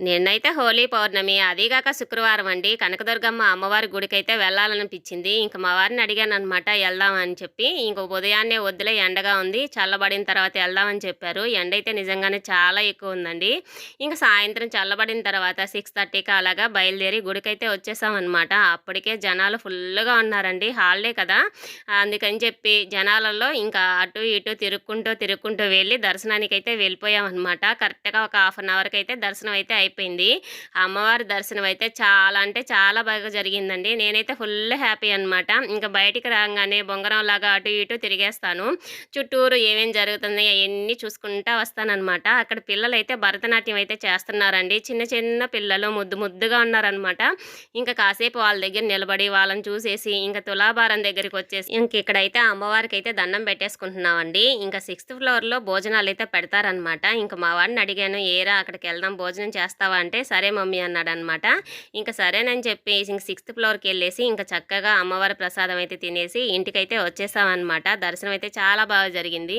నిన్నైతే హోలీ పౌర్ణమి అదీగాక శుక్రవారం అండి. కనకదుర్గమ్మ అమ్మవారి గుడికైతే వెళ్ళాలనిపించింది. ఇంక మా వారిని అడిగాను అనమాట వెళ్దామని చెప్పి. ఇంక ఉదయాన్నే వద్దులే ఎండగా ఉంది. చల్లబడిన తర్వాత వెళ్దామని చెప్పారు. ఎండ అయితే నిజంగానే చాలా ఎక్కువ ఉందండి. ఇంకా సాయంత్రం చల్లబడిన తర్వాత సిక్స్ థర్టీకి అలాగా బయలుదేరి గుడికైతే వచ్చేసామన్నమాట. అప్పటికే జనాలు ఫుల్గా ఉన్నారండి. హాలిడే కదా. అందుకని చెప్పి జనాలలో ఇంకా అటు ఇటు తిరుక్కుంటూ తిరుక్కుంటూ వెళ్ళి దర్శనానికి అయితే వెళ్ళిపోయామన్నమాట. కరెక్ట్గా ఒక హాఫ్ అన్ అవర్కి అయితే దర్శనం అయితే అయిపోయింది. అమ్మవారి దర్శనం అయితే చాలా అంటే చాలా బాగా జరిగిందండి. నేనైతే ఫుల్ హ్యాపీ అనమాట ఇంకా బయటికి రాగానే బొంగరం లాగా అటు ఇటు తిరిగేస్తాను. చుట్టూరు ఏమేం జరుగుతుంది అవన్నీ చూసుకుంటా వస్తానన్నమాట. అక్కడ పిల్లలు అయితే భరతనాట్యం అయితే చేస్తున్నారండి. చిన్న చిన్న పిల్లలు ముద్దు ముద్దుగా ఉన్నారనమాట ఇంకా కాసేపు వాళ్ళ దగ్గర నిలబడి వాళ్ళని చూసేసి ఇంకా తులాభారం దగ్గరికి వచ్చేసి ఇంక ఇక్కడైతే అమ్మవారికి అయితే దండం పెట్టేసుకుంటున్నామండి. ఇంకా సిక్స్త్ ఫ్లోర్లో భోజనాలు అయితే పెడతారనమాట ఇంకా మా వాడిని అడిగాను ఏరా అక్కడికి వెళ్దాం భోజనం చేస్తావా అంటే సరే మమ్మీ అన్నాడు అనమాట ఇంకా సరేనని చెప్పి ఇంక సిక్స్త్ ఫ్లోర్కి వెళ్ళేసి ఇంకా చక్కగా అమ్మవారి ప్రసాదం అయితే తినేసి ఇంటికైతే వచ్చేసామన్నమాట దర్శనం అయితే చాలా బాగా జరిగింది.